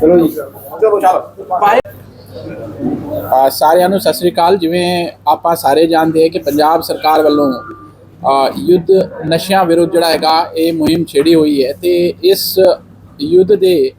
ਚਲੋ ਜੀ ਚਲੋ ਆ ਸਾਰਿਆਂ ਨੂੰ ਸਤਿ ਸ੍ਰੀ ਅਕਾਲ। ਜਿਵੇਂ ਆਪਾਂ ਸਾਰੇ ਜਾਣਦੇ ਹਾਂ ਕਿ ਪੰਜਾਬ ਸਰਕਾਰ ਵੱਲੋਂ ਯੁੱਧ ਨਸ਼ਿਆਂ ਵਿਰੁੱਧ ਜਿਹੜਾ ਹੈਗਾ, ਇਹ ਮੁਹਿੰਮ ਛੇੜੀ ਹੋਈ ਹੈ ਤੇ ਇਸ ਯੁੱਧ ਦੇ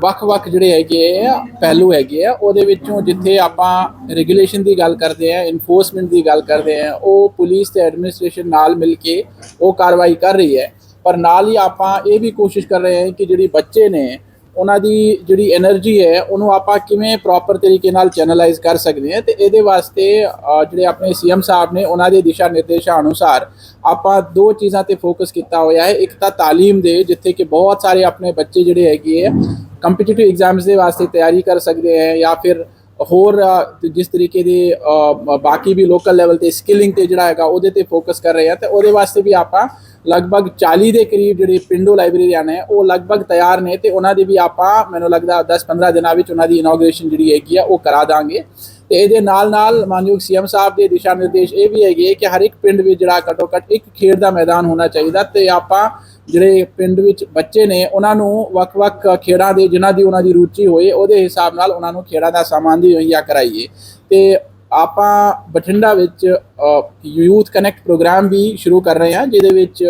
ਵੱਖ-ਵੱਖ ਜਿਹੜੇ ਹੈਗੇ ਆ, ਪਹਿਲੂ ਹੈਗੇ ਆ, ਉਹਦੇ ਵਿੱਚੋਂ ਜਿੱਥੇ ਆਪਾਂ ਰੈਗੂਲੇਸ਼ਨ ਦੀ ਗੱਲ ਕਰਦੇ ਆ ਇਨਫੋਰਸਮੈਂਟ ਦੀ ਗੱਲ ਕਰਦੇ ਆ ਉਹ ਪੁਲਿਸ ਤੇ ਐਡਮਿਨਿਸਟ੍ਰੇਸ਼ਨ ਨਾਲ ਮਿਲ ਕੇ ਉਹ ਕਾਰਵਾਈ ਕਰ ਰਹੀ ਹੈ। ਪਰ ਨਾਲ ਹੀ ਆਪਾਂ ਇਹ ਵੀ ਕੋਸ਼ਿਸ਼ ਕਰ ਰਹੇ ਹਾਂ ਕਿ ਜਿਹੜੀ ਬੱਚੇ ਨੇ, ਉਹਨਾਂ ਦੀ ਜਿਹੜੀ એનર્ਜੀ ਹੈ, ਉਹਨੂੰ ਆਪਾਂ ਕਿਵੇਂ ਪ੍ਰੋਪਰ ਤਰੀਕੇ ਨਾਲ ਚੈਨਲਾਈਜ਼ ਕਰ ਸਕਦੇ ਹਾਂ ਤੇ ਇਹਦੇ ਵਾਸਤੇ ਜਿਹੜੇ ਆਪਣੇ ਸੀਐਮ ਸਾਹਿਬ ਨੇ, ਉਹਨਾਂ ਦੇ ਦਿਸ਼ਾ ਨਿਰਦੇਸ਼ਾਂ ਅਨੁਸਾਰ ਆਪਾਂ ਦੋ ਚੀਜ਼ਾਂ ਤੇ ਫੋਕਸ ਕੀਤਾ ਹੋਇਆ ਹੈ। ਇੱਕ ਤਾਂ تعلیم ਦੇ, ਜਿੱਥੇ ਕਿ ਬਹੁਤ ਸਾਰੇ ਆਪਣੇ ਬੱਚੇ ਜਿਹੜੇ ਹੈਗੇ ਹੈ ਕੰਪੀਟੀਟਿਵ ਐਗਜ਼ਾਮਸ ਦੇ ਵਾਸਤੇ ਤਿਆਰੀ ਕਰ ਸਕਦੇ ਹੈ ਜਾਂ ਫਿਰ ਹੋਰ ਜਿਸ ਤਰੀਕੇ ਦੇ ਬਾਕੀ ਵੀ ਲੋਕਲ ਲੈਵਲ ਤੇ ਸਕਿਲਿੰਗ ਤੇ ਜਿਹੜਾ ਹੈਗਾ, ਉਹਦੇ ਤੇ ਫੋਕਸ ਕਰ ਰਹੇ ਆ। ਤੇ ਉਹਦੇ ਵਾਸਤੇ ਵੀ ਆਪਾਂ ਲਗਭਗ 40 ਦੇ ਕਰੀਬ ਜਿਹੜੇ ਪਿੰਡੋ ਲਾਇਬ੍ਰੇਰੀਅਨ ਨੇ, ਉਹ ਲਗਭਗ ਤਿਆਰ ਨੇ, ਤੇ ਉਹਨਾਂ ਦੀ ਵੀ ਆਪਾਂ, ਮੈਨੂੰ ਲੱਗਦਾ 10-15 ਦਿਨਾਂ ਵਿੱਚ ਉਹਨਾਂ ਦੀ ਇਨੋਗ੍ਰੇਸ਼ਨ ਜਿਹੜੀ ਹੈਗੀ ਆ, ਉਹ ਕਰਾ ਦਾਂਗੇ। ਤੇ ਇਹਦੇ ਨਾਲ ਨਾਲ ਮਾਨਯੋਗ ਸੀਐਮ ਸਾਹਿਬ ਦੇ ਦਿਸ਼ਾ ਨਿਰਦੇਸ਼ ਇਹ ਵੀ ਹੈਗੇ ਕਿ ਹਰ ਇੱਕ ਪਿੰਡ ਵਿੱਚ ਜਿਹੜਾ ਘੱਟੋ ਘੱਟ ਇੱਕ ਖੇਡ ਦਾ ਮੈਦਾਨ ਹੋਣਾ ਚਾਹੀਦਾ, ਤੇ ਆਪਾਂ ਜਿਹੜੇ ਪਿੰਡ ਵਿੱਚ ਬੱਚੇ ਨੇ, ਉਹਨਾਂ ਨੂੰ ਵੱਖ-ਵੱਖ ਖੇਡਾਂ ਦੇ, ਜਿਨ੍ਹਾਂ ਦੀ ਉਹਨਾਂ ਦੀ ਰੁਚੀ ਹੋਏ, ਉਹਦੇ ਹਿਸਾਬ ਨਾਲ ਉਹਨਾਂ ਨੂੰ ਖੇਡਾਂ ਦਾ ਸਾਮਾਨ ਦੀ ਮੁਹੱਈਆ ਕਰਾਈਏ। ਤੇ ਆਪਾਂ ਬਠਿੰਡਾ ਵਿੱਚ ਯੂਥ ਕਨੈਕਟ ਪ੍ਰੋਗਰਾਮ ਵੀ ਸ਼ੁਰੂ ਕਰ ਰਹੇ ਹਾਂ, ਜਿਹਦੇ ਵਿੱਚ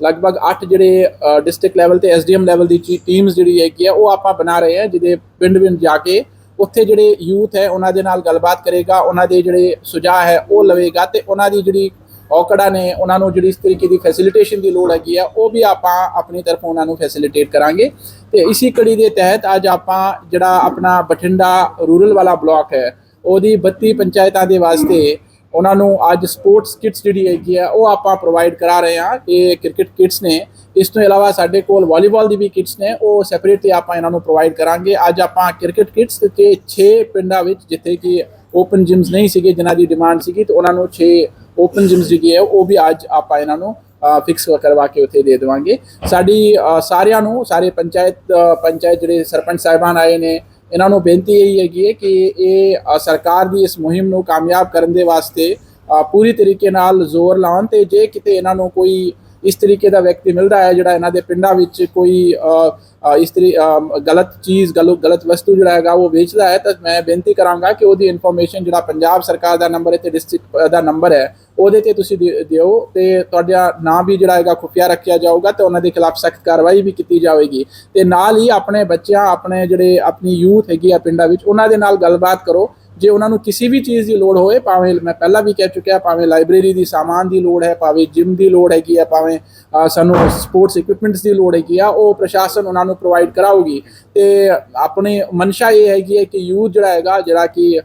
ਲਗਭਗ 8 ਜਿਹੜੇ ਡਿਸਟ੍ਰਿਕਟ ਲੈਵਲ ਤੇ ਐਸਡੀਐਮ ਲੈਵਲ ਦੀ ਟੀਮਸ ਜਿਹੜੀ ਹੈਗੀ ਆ, ਉਹ ਆਪਾਂ ਬਣਾ ਰਹੇ ਹਾਂ, ਜਿਹਦੇ ਪਿੰਡ-ਪਿੰਡ ਜਾ ਕੇ ਉੱਥੇ ਜਿਹੜੇ ਯੂਥ ਹੈ, ਉਹਨਾਂ ਦੇ ਨਾਲ ਗੱਲਬਾਤ ਕਰੇਗਾ, ਉਹਨਾਂ ਦੇ ਜਿਹੜੇ ਸੁਝਾਅ ਹੈ, ਉਹ ਲਵੇਗਾ ਤੇ ਉਹਨਾਂ ਦੀ ਜਿਹੜੀ ਔਕੜਾਂ ਨੇ ਉਹਨਾਂ ਨੂੰ ਜਿਹੜੀ ਇਸ ਤਰੀਕੇ ਦੀ ਫੈਸਿਲਿਟੇਸ਼ਨ ਦੀ ਲੋੜ ਹੈਗੀ ਆ, ਉਹ ਵੀ ਆਪਾਂ ਆਪਣੀ ਤਰਫੋਂ ਉਹਨਾਂ ਨੂੰ ਫੈਸਿਲਿਟੇਟ ਕਰਾਂਗੇ। ਤੇ ਇਸੇ ਕੜੀ ਦੇ ਤਹਿਤ ਅੱਜ ਆਪਾਂ ਜਿਹੜਾ ਆਪਣਾ ਬਠਿੰਡਾ ਰੂਰਲ ਵਾਲਾ ਬਲਾਕ ਹੈ, ਉਹਦੀ 32 ਪੰਚਾਇਤਾਂ ਦੇ ਵਾਸਤੇ ਉਹਨਾਂ ਨੂੰ ਅੱਜ ਸਪੋਰਟਸ ਕਿਟਸ ਜਿਹੜੀ ਹੈਗੀ ਆ, ਉਹ ਆਪਾਂ ਪ੍ਰੋਵਾਈਡ ਕਰਾ ਰਹੇ ਹਾਂ। ਇਹ ਕ੍ਰਿਕਟ ਕਿਟਸ ਨੇ, ਇਸ ਤੋਂ ਇਲਾਵਾ ਸਾਡੇ ਕੋਲ ਵਾਲੀਬਾਲ ਦੀ ਵੀ ਕਿਟਸ ਨੇ, ਉਹ ਸੈਪਰੇਟਲੀ ਆਪਾਂ ਇਹਨਾਂ ਨੂੰ ਪ੍ਰੋਵਾਈਡ ਕਰਾਂਗੇ। ਅੱਜ ਆਪਾਂ ਕ੍ਰਿਕਟ ਕਿਟਸ ਤੇ 6 ਪਿੰਡਾਂ ਵਿੱਚ, ਜਿੱਥੇ ਕਿ ਓਪਨ ਜਿਮਸ ਨਹੀਂ ਸੀਗੇ, ਜਿਨ੍ਹਾਂ ਦੀ ਡਿਮਾਂਡ ਸੀਗੀ, ਤੇ ਉਹਨਾਂ ਨੂੰ 6 ਓਪਨ ਜਿਮਸ ਜਿਹੜੀ ਹੈ, ਉਹ ਵੀ ਅੱਜ ਆਪਾਂ ਇਹਨਾਂ ਨੂੰ ਫਿਕਸ ਕਰਵਾ ਕੇ ਉੱਥੇ ਦੇ ਦੇਵਾਂਗੇ। ਸਾਡੀ ਸਾਰਿਆਂ ਨੂੰ, ਸਾਰੇ ਪੰਚਾਇਤ ਪੰਚਾਇਤ ਜਿਹੜੇ ਸਰਪੰਚ ਸਾਹਿਬਾਨ ਆਏ ਨੇ, ਇਹਨਾਂ ਨੂੰ ਬੇਨਤੀ ਇਹੀ ਹੈਗੀ ਹੈ ਕਿ ਇਹ ਸਰਕਾਰ ਦੀ ਇਸ ਮੁਹਿੰਮ ਨੂੰ ਕਾਮਯਾਬ ਕਰਨ ਦੇ ਵਾਸਤੇ ਪੂਰੀ ਤਰੀਕੇ ਨਾਲ ਜ਼ੋਰ ਲਾਉਣ ਤੇ ਜੇ ਕਿਤੇ ਇਹਨਾਂ ਨੂੰ ਕੋਈ ਇਸ ਤਰੀਕੇ ਦਾ ਵਿਅਕਤੀ ਮਿਲਦਾ ਹੈ ਜਿਹੜਾ ਇਹਨਾਂ ਦੇ ਪਿੰਡਾਂ ਵਿੱਚ ਕੋਈ ਇਸ ਤਰੀ ਗਲਤ ਚੀਜ਼ ਗਲਤ ਗਲਤ ਵਸਤੂ ਜਿਹੜਾ ਹੈਗਾ ਉਹ ਵੇਚਦਾ ਹੈ। ਤਾਂ ਮੈਂ ਬੇਨਤੀ ਕਰਾਂਗਾ ਕਿ ਉਹਦੀ ਇਨਫੋਰਮੇਸ਼ਨ ਜਿਹੜਾ ਪੰਜਾਬ ਸਰਕਾਰ ਦਾ ਨੰਬਰ ਹੈ ਤੇ ਡਿਸਟ੍ਰਿਕਟ ਦਾ ਨੰਬਰ ਹੈ, ਉਹਦੇ ਤੇ ਤੁਸੀਂ ਦੇ- ਦਿਓ ਤੇ ਤੁਹਾਡਾ ਨਾਂ ਵੀ ਜਿਹੜਾ ਹੈਗਾ ਖੁਫੀਆ ਰੱਖਿਆ ਜਾਊਗਾ ਤੇ ਉਹਨਾਂ ਦੇ ਖਿਲਾਫ ਸਖਤ ਕਾਰਵਾਈ ਵੀ ਕੀਤੀ ਜਾਵੇਗੀ। ਤੇ ਨਾਲ ਹੀ ਆਪਣੇ ਬੱਚਿਆਂ, ਆਪਣੇ ਜਿਹੜੇ ਆਪਣੀ ਯੂਥ ਹੈਗੀ ਆ ਪਿੰਡਾਂ ਵਿੱਚ, ਉਹਨਾਂ ਦੇ ਨਾਲ ਗੱਲਬਾਤ ਕਰੋ। ਜੇ ਉਹਨਾਂ ਨੂੰ ਕਿਸੇ ਵੀ ਚੀਜ਼ ਦੀ ਲੋੜ ਹੋਵੇ, ਭਾਵੇਂ ਮੈਂ ਪਹਿਲਾਂ ਵੀ ਕਹਿ ਚੁੱਕਿਆ, ਭਾਵੇਂ ਲਾਇਬ੍ਰੇਰੀ ਦੀ ਸਾਮਾਨ ਦੀ ਲੋੜ ਹੈ, ਭਾਵੇਂ ਜਿਮ ਦੀ ਲੋੜ ਹੈਗੀ ਹੈ, ਭਾਵੇਂ ਸਾਨੂੰ ਸਪੋਰਟਸ ਇਕਵਿਪਮੈਂਟਸ ਦੀ ਲੋੜ ਹੈਗੀ ਆ, ਉਹ ਪ੍ਰਸ਼ਾਸਨ ਉਹਨਾਂ ਨੂੰ ਪ੍ਰੋਵਾਈਡ ਕਰਾਊਗੀ। ਤੇ ਆਪਣੀ ਮਨਸ਼ਾ ਇਹ ਹੈਗੀ ਹੈ ਕਿ ਯੂਥ ਜਿਹੜਾ ਹੈਗਾ, ਜਿਹੜਾ ਕਿ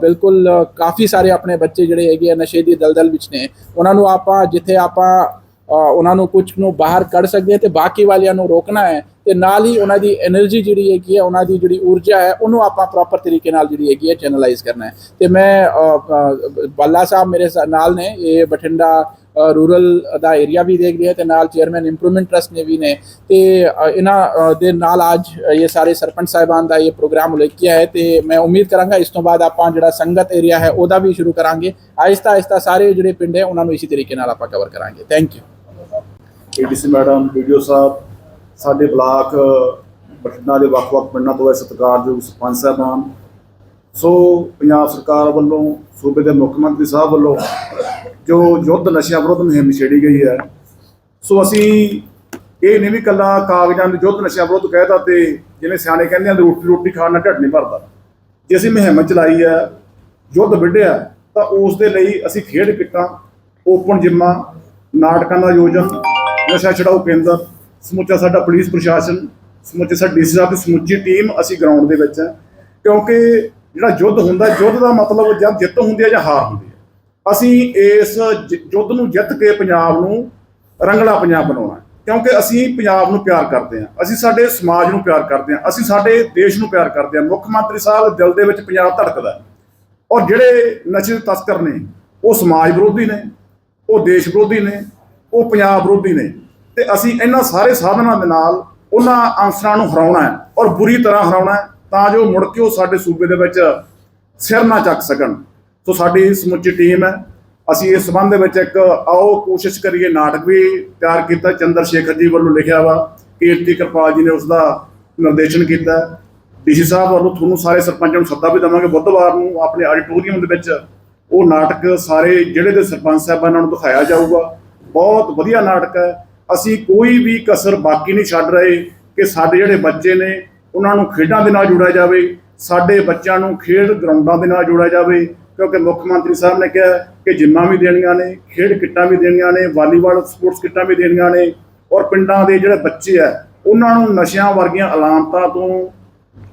ਬਿਲਕੁਲ ਕਾਫੀ ਸਾਰੇ ਆਪਣੇ ਬੱਚੇ ਜਿਹੜੇ ਹੈਗੇ ਆ, ਨਸ਼ੇ ਦੀ ਦਲਦਲ ਵਿੱਚ ਨੇ, ਉਹਨਾਂ ਨੂੰ ਆਪਾਂ, ਜਿੱਥੇ ਆਪਾਂ ਉਹਨਾਂ ਨੂੰ ਕੁਝ ਨੂੰ ਬਾਹਰ ਕੱਢ ਸਕਦੇ ਹਾਂ ਤੇ ਬਾਕੀ ਵਾਲਿਆਂ ਨੂੰ ਰੋਕਣਾ ਹੈ ਤੇ ਨਾਲ ਹੀ ਉਹਨਾਂ ਦੀ એનર્ਜੀ ਜਿਹੜੀ ਹੈਗੀ ਹੈ ਉਹਨਾਂ ਦੀ ਜਿਹੜੀ ਊਰਜਾ ਹੈ, ਉਹਨੂੰ ਆਪਾਂ ਪ੍ਰੋਪਰ ਤਰੀਕੇ ਨਾਲ ਜਿਹੜੀ ਹੈਗੀ ਹੈ ਚੈਨਲਾਈਜ਼ ਕਰਨਾ ਹੈ। ਤੇ ਮੈਂ ਬੱਲਾ ਸਾਹਿਬ ਮੇਰੇ ਨਾਲ ਨੇ, ਇਹ ਬਠਿੰਡਾ ਰੂਰਲ ਦਾ ਏਰੀਆ ਵੀ ਦੇਖ ਲਿਆ ਤੇ ਨਾਲ ਚੇਅਰਮੈਨ ਇੰਪਰੂਵਮੈਂਟ ਟਰਸਟ ਨੇ ਵੀ ਨੇ। ਤੇ ਇਹਨਾਂ ਦੇ ਨਾਲ ਅੱਜ ਇਹ ਸਾਰੇ ਸਰਪੰਚ ਸਾਹਿਬਾਨ ਦਾ ਇਹ ਪ੍ਰੋਗਰਾਮ ਉਲੇਖਿਆ ਹੈ ਤੇ ਮੈਂ ਉਮੀਦ ਕਰਾਂਗਾ ਇਸ ਤੋਂ ਬਾਅਦ ਆਪਾਂ ਜਿਹੜਾ ਸੰਗਤ ਏਰੀਆ ਹੈ, ਉਹਦਾ ਵੀ ਸ਼ੁਰੂ ਕਰਾਂਗੇ। ਆਇਸਤਾ ਆਇਸਤਾ ਸਾਰੇ ਜਿਹੜੇ ਪਿੰਡ ਹੈ, ਉਹਨਾਂ ਨੂੰ ਇਸੇ ਤਰੀਕੇ ਨਾਲ ਆਪਾਂ ਕਵਰ ਕਰਾਂਗੇ। Thank you ADC madam BDO ਸਾਹਿਬ ਸਾਡੇ ਬਲਾਕ ਬਠਿੰਡਾ ਦੇ ਵੱਖ-ਵੱਖ ਪਿੰਡਾਂ ਤੋਂ ਇਹ ਸਤਿਕਾਰਯੋਗ ਸਰਪੰਚ ਸਾਹਿਬਾਨ, ਸੋ ਪੰਜਾਬ ਸਰਕਾਰ ਵੱਲੋਂ, ਸੂਬੇ ਦੇ ਮੁੱਖ ਮੰਤਰੀ ਸਾਹਿਬ ਵੱਲੋਂ ਜੋ ਯੁੱਧ ਨਸ਼ਿਆਂ ਵਿਰੁੱਧ ਮੁਹਿੰਮ ਛੇੜੀ ਗਈ ਹੈ, ਸੋ ਅਸੀਂ ਇਹ ਨਹੀਂ ਵੀ ਕੱਲਾ ਕਾਗਜ਼ਾਂ ਦੇ ਯੁੱਧ ਨਸ਼ਿਆਂ ਵਿਰੁੱਧ ਕਹਿਦਾ ਤੇ ਜਿਵੇਂ ਸਿਆਣੇ ਕਹਿੰਦੇ ਆ, ਰੋਟੀ ਰੋਟੀ ਖਾਣ ਨਾਲ ਢਿੱਡ ਨਹੀਂ ਭਰਦਾ। ਜੇ ਅਸੀਂ ਮੁਹਿੰਮ ਚਲਾਈ ਹੈ, ਯੁੱਧ ਵਿੱਢਿਆ, ਤਾਂ ਉਸ ਦੇ ਲਈ ਅਸੀਂ ਖੇਡ ਕਿੱਟਾਂ, ਓਪਨ ਜਿੰਮਾਂ, ਨਾਟਕਾਂ ਦਾ ਆਯੋਜਨ, ਨਸ਼ਾ ਛਡਾਊ ਕੇਂਦਰ ਸਮੁੱਚਾ ਸਾਡਾ ਪੁਲਿਸ ਪ੍ਰਸ਼ਾਸਨ, ਸਮੁੱਚੇ ਸਾਡੀ ਡੀਸੀ ਸਾਹਿਬ ਦੀ ਸਮੁੱਚੀ ਟੀਮ ਅਸੀਂ ਗਰਾਊਂਡ ਦੇ ਵਿੱਚ ਹੈ। ਕਿਉਂਕਿ ਜਿਹੜਾ ਯੁੱਧ ਹੁੰਦਾ, ਯੁੱਧ ਦਾ ਮਤਲਬ ਜਾਂ ਜਿੱਤ ਹੁੰਦੀ ਹੈ ਜਾਂ ਹਾਰ ਹੁੰਦੀ ਹੈ। ਅਸੀਂ ਇਸ ਜ- ਯੁੱਧ ਨੂੰ ਜਿੱਤ ਕੇ ਪੰਜਾਬ ਨੂੰ ਰੰਗਲਾ ਪੰਜਾਬ ਬਣਾਉਣਾ ਕਿਉਂਕਿ ਅਸੀਂ ਪੰਜਾਬ ਨੂੰ ਪਿਆਰ ਕਰਦੇ ਹਾਂ। ਅਸੀਂ ਸਾਡੇ ਸਮਾਜ ਨੂੰ ਪਿਆਰ ਕਰਦੇ ਹਾਂ। ਅਸੀਂ ਸਾਡੇ ਦੇਸ਼ ਨੂੰ ਪਿਆਰ ਕਰਦੇ ਹਾਂ। ਮੁੱਖ ਮੰਤਰੀ ਸਾਹਿਬ ਦਿਲ ਦੇ ਵਿੱਚ ਪੰਜਾਬ ਧੜਕਦਾ ਔਰ ਜਿਹੜੇ ਨਸ਼ੇ ਦੇ ਤਸਕਰ ਨੇ, ਉਹ ਸਮਾਜ ਵਿਰੋਧੀ ਨੇ, ਉਹ ਦੇਸ਼ ਵਿਰੋਧੀ ਨੇ, ਉਹ ਪੰਜਾਬ ਵਿਰੋਧੀ ਨੇ। ਤੇ ਅਸੀਂ ਇਹਨਾਂ ਸਾਰੇ ਸਾਧਨਾਂ ਦੇ ਨਾਲ ਉਹਨਾਂ ਆਂਸਰਾਂ ਨੂੰ ਹਰਾਉਣਾ ਹੈ ਔਰ ਬੁਰੀ ਤਰ੍ਹਾਂ ਹਰਾਉਣਾ ਹੈ ਤਾਂ ਜੋ ਮੁੜ ਕੇ ਉਹ ਸਾਡੇ ਸੂਬੇ ਦੇ ਵਿੱਚ ਸਿਰ ਨਾ ਚੱਕ ਸਕਣ। ਸੋ ਸਾਡੀ ਸਮੁੱਚੀ ਟੀਮ ਹੈ। ਅਸੀਂ ਇਸ ਸੰਬੰਧ ਦੇ ਵਿੱਚ ਇੱਕ ਆਓ ਕੋਸ਼ਿਸ਼ ਕਰੀਏ ਨਾਟਕ ਵੀ ਤਿਆਰ ਕੀਤਾ। ਚੰਦਰ ਸ਼ੇਖਰ ਜੀ ਵੱਲੋਂ ਲਿਖਿਆ ਵਾ, ਕੀਰਤੀ ਕਿਰਪਾਲ ਜੀ ਨੇ ਉਸ ਦਾ ਨਿਰਦੇਸ਼ਨ ਕੀਤਾ। ਡੀਸੀ ਸਾਹਿਬ ਵੱਲੋਂ ਤੁਹਾਨੂੰ ਸਾਰੇ ਸਰਪੰਚਾਂ ਨੂੰ ਸੱਦਾ ਵੀ ਦੇਵਾਂਗੇ। ਬੁੱਧਵਾਰ ਨੂੰ ਆਪਣੇ ਆਡੀਟੋਰੀਅਮ ਦੇ ਵਿੱਚ ਉਹ ਨਾਟਕ ਸਾਰੇ ਜਿਹੜੇ ਦੇ ਸਰਪੰਚ ਸਾਹਿਬਾਨਾਂ ਨੂੰ ਦਿਖਾਇਆ ਜਾਊਗਾ। ਬਹੁਤ ਵਧੀਆ ਨਾਟਕ ਹੈ। ਅਸੀਂ ਕੋਈ ਵੀ ਕਸਰ ਬਾਕੀ ਨਹੀਂ ਛੱਡ ਰਹੇ ਕਿ ਸਾਡੇ ਜਿਹੜੇ ਬੱਚੇ ਨੇ, ਉਹਨਾਂ ਨੂੰ ਖੇਡਾਂ ਦੇ ਨਾਲ ਜੋੜਿਆ ਜਾਵੇ, ਸਾਡੇ ਬੱਚਿਆਂ ਨੂੰ ਖੇਡ ਗਰਾਊਂਡਾਂ ਦੇ ਨਾਲ ਜੋੜਿਆ ਜਾਵੇ, ਕਿਉਂਕਿ ਮੁੱਖ ਮੰਤਰੀ ਸਾਹਿਬ ਨੇ ਕਿਹਾ ਕਿ ਜਿੰਮਾਂ ਵੀ ਦੇਣੀਆਂ ਨੇ, ਖੇਡ ਕਿੱਟਾਂ ਵੀ ਦੇਣੀਆਂ ਨੇ, ਵਾਲੀਬਾਲ, ਸਪੋਰਟਸ ਕਿੱਟਾਂ ਵੀ ਦੇਣੀਆਂ ਨੇ, ਔਰ ਪਿੰਡਾਂ ਦੇ ਜਿਹੜੇ ਬੱਚੇ ਆ, ਉਹਨਾਂ ਨੂੰ ਨਸ਼ਿਆਂ ਵਰਗੀਆਂ ਅਲਾਮਤਾਂ ਤੋਂ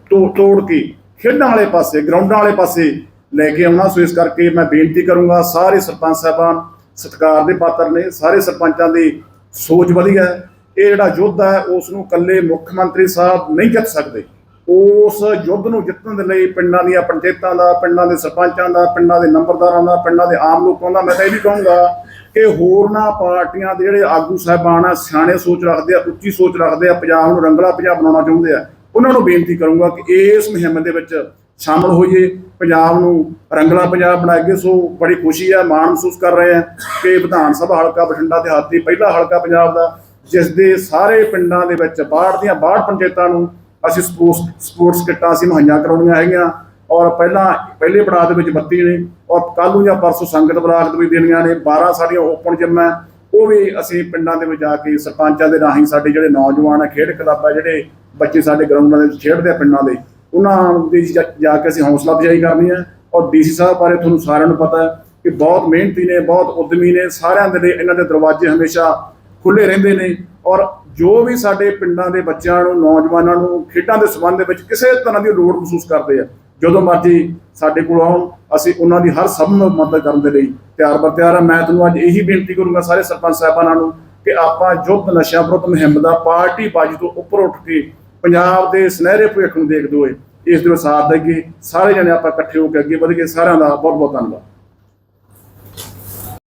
ਤੋੜ ਤੋੜ ਕੇ ਖੇਡਾਂ ਵਾਲੇ ਪਾਸੇ, ਗਰਾਊਂਡਾਂ ਵਾਲੇ ਪਾਸੇ ਲੈ ਕੇ ਆਉਣਾ। ਸੋ ਇਸ ਕਰਕੇ ਮੈਂ ਬੇਨਤੀ ਕਰੂੰਗਾ ਸਾਰੇ ਸਰਪੰਚ ਸਾਹਿਬਾਨ, ਸਤਿਕਾਰ ਦੇ ਪਾਤਰ ਨੇ, ਸਾਰੇ ਸਰਪੰਚਾਂ ਦੀ ਸੋਚ ਵਧੀਆ ਹੈ। ਇਹ ਜਿਹੜਾ ਯੁੱਧ ਹੈ ਉਸ ਨੂੰ ਇਕੱਲੇ ਮੁੱਖ ਮੰਤਰੀ ਸਾਹਿਬ ਨਹੀਂ ਜਿੱਤ ਸਕਦੇ। ਉਸ ਯੁੱਧ ਨੂੰ ਜਿੱਤਣ ਦੇ ਲਈ ਪਿੰਡਾਂ ਦੀਆਂ ਪੰਚਾਇਤਾਂ ਦਾ, ਪਿੰਡਾਂ ਦੇ ਸਰਪੰਚਾਂ ਦਾ, ਪਿੰਡਾਂ ਦੇ ਨੰਬਰਦਾਰਾਂ ਦਾ, ਪਿੰਡਾਂ ਦੇ ਆਮ ਲੋਕਾਂ ਦਾ ਮੈਂ ਤਾਂ ਇਹ ਵੀ ਕਹੂੰਗਾ ਕਿ ਹੋਰਨਾਂ ਪਾਰਟੀਆਂ ਦੇ ਜਿਹੜੇ ਆਗੂ ਸਾਹਿਬਾਨ ਆ, ਸਿਆਣੇ ਸੋਚ ਰੱਖਦੇ ਆ, ਉੱਚੀ ਸੋਚ ਰੱਖਦੇ ਆ, ਪੰਜਾਬ ਨੂੰ ਰੰਗਲਾ ਪੰਜਾਬ ਬਣਾਉਣਾ ਚਾਹੁੰਦੇ ਆ। ਉਹਨਾਂ ਨੂੰ ਬੇਨਤੀ ਕਰੂੰਗਾ ਕਿ ਇਸ ਮੁਹਿੰਮ ਦੇ ਵਿੱਚ ਸ਼ਾਮਲ ਹੋਈਏ, ਪੰਜਾਬ ਨੂੰ ਰੰਗਲਾ ਪੰਜਾਬ ਬਣਾਈਏ ਸੋ ਬੜੀ ਖੁਸ਼ੀ ਹੈ, ਮਾਣ ਮਹਿਸੂਸ ਕਰ ਰਹੇ ਹਾਂ ਕਿ ਵਿਧਾਨ ਸਭਾ ਹਲਕਾ ਬਠਿੰਡਾ ਤੇ ਹਾਤੀ ਪਹਿਲਾ ਹਲਕਾ ਪੰਜਾਬ ਦਾ, ਜਿਸ ਦੇ ਸਾਰੇ ਪਿੰਡਾਂ ਦੇ ਵਿੱਚ ਬਾੜ ਦੀਆਂ ਬਾੜ ਪੰਚਾਇਤਾਂ ਨੂੰ ਅਸੀਂ ਸਪੋਰਟਸ ਸਪੋਰਟਸ ਕਿੱਟਾਂ ਅਸੀਂ ਮੁਹੱਈਆ ਕਰਾਉਣੀਆਂ ਹੈਗੀਆਂ। ਔਰ ਪਹਿਲਾਂ ਪਹਿਲੇ ਪੜਾਅ ਦੇ ਵਿੱਚ 32 ਨੇ, ਔਰ ਕੱਲ੍ਹ ਨੂੰ ਜਾਂ ਪਰਸੋਂ ਸੰਗਤ ਬਲਾਕ ਵੀ ਦੇਣੀਆਂ ਨੇ 12 ਸਾਡੀਆਂ ਓਪਨ ਜਿੰਮ ਹੈ, ਉਹ ਵੀ ਅਸੀਂ ਪਿੰਡਾਂ ਦੇ ਵਿੱਚ ਜਾ ਕੇ ਸਰਪੰਚਾਂ ਦੇ ਰਾਹੀਂ ਸਾਡੇ ਜਿਹੜੇ ਨੌਜਵਾਨ ਆ ਖੇਡ ਕਲੱਬ ਆ ਜਿਹੜੇ ਬੱਚੇ ਸਾਡੇ ਗਰਾਊਂਡਾਂ ਦੇ ਵਿੱਚ ਖੇਡਦੇ ਆ ਪਿੰਡਾਂ ਦੇ ਉਹਨਾਂ ਦੀ ਜਾ ਜਾ ਕੇ ਅਸੀਂ ਹੌਸਲਾ ਅਫਜ਼ਾਈ ਕਰਨੀ ਹੈ ਔਰ ਡੀਸੀ ਸਾਹਿਬ ਬਾਰੇ ਤੁਹਾਨੂੰ ਸਾਰਿਆਂ ਨੂੰ ਪਤਾ ਹੈ ਕਿ ਬਹੁਤ ਮਿਹਨਤੀ ਨੇ, ਬਹੁਤ ਉਦਮੀ ਨੇ, ਸਾਰਿਆਂ ਦੇ ਲਈ ਇਹਨਾਂ ਦੇ ਦਰਵਾਜ਼ੇ ਹਮੇਸ਼ਾ ਖੁੱਲੇ ਰਹਿੰਦੇ ਨੇ ਔਰ ਜੋ ਵੀ ਸਾਡੇ ਪਿੰਡਾਂ ਦੇ ਬੱਚਿਆਂ ਨੂੰ, ਨੌਜਵਾਨਾਂ ਨੂੰ, ਖੇਡਾਂ ਦੇ ਸੰਬੰਧ ਦੇ ਵਿੱਚ ਕਿਸੇ ਤਰ੍ਹਾਂ ਦੀ ਲੋੜ ਮਹਿਸੂਸ ਕਰਦੇ ਆ, ਜਦੋਂ ਮਰਜ਼ੀ ਸਾਡੇ ਕੋਲ ਆਉਣ, ਅਸੀਂ ਉਹਨਾਂ ਦੀ ਹਰ ਸਭ ਨੂੰ ਮਦਦ ਕਰਨ ਦੇ ਲਈ ਤਿਆਰ ਬਰ ਤਿਆਰ ਹਾਂ ਮੈਂ ਤੁਹਾਨੂੰ ਅੱਜ ਇਹੀ ਬੇਨਤੀ ਕਰੂੰਗਾ ਸਾਰੇ ਸਰਪੰਚ ਸਾਹਿਬਾਨਾਂ ਨੂੰ ਕਿ ਆਪਾਂ ਯੁੱਧ ਨਸ਼ਾ ਵਿਰੁੱਧ ਮੁਹਿੰਮ ਦਾ ਪਾਰਟੀ ਬਾਜੀ ਤੋਂ ਉੱਪਰ ਉੱਠ ਕੇ ਪੰਜਾਬ ਦੇ ਸੁਨਹਿਰੇ ਭਵਿੱਖ ਨੂੰ ਦੇਖਦੇ ਹੋਏ ਇਸ ਦੇ ਵਿੱਚ ਸਾਥ ਦੇਈਏ ਸਾਰੇ ਜਣੇ ਆਪਾਂ ਇਕੱਠੇ ਹੋ ਕੇ ਅੱਗੇ ਵਧੀਏ ਸਾਰਿਆਂ ਦਾ ਬਹੁਤ ਬਹੁਤ ਧੰਨਵਾਦ।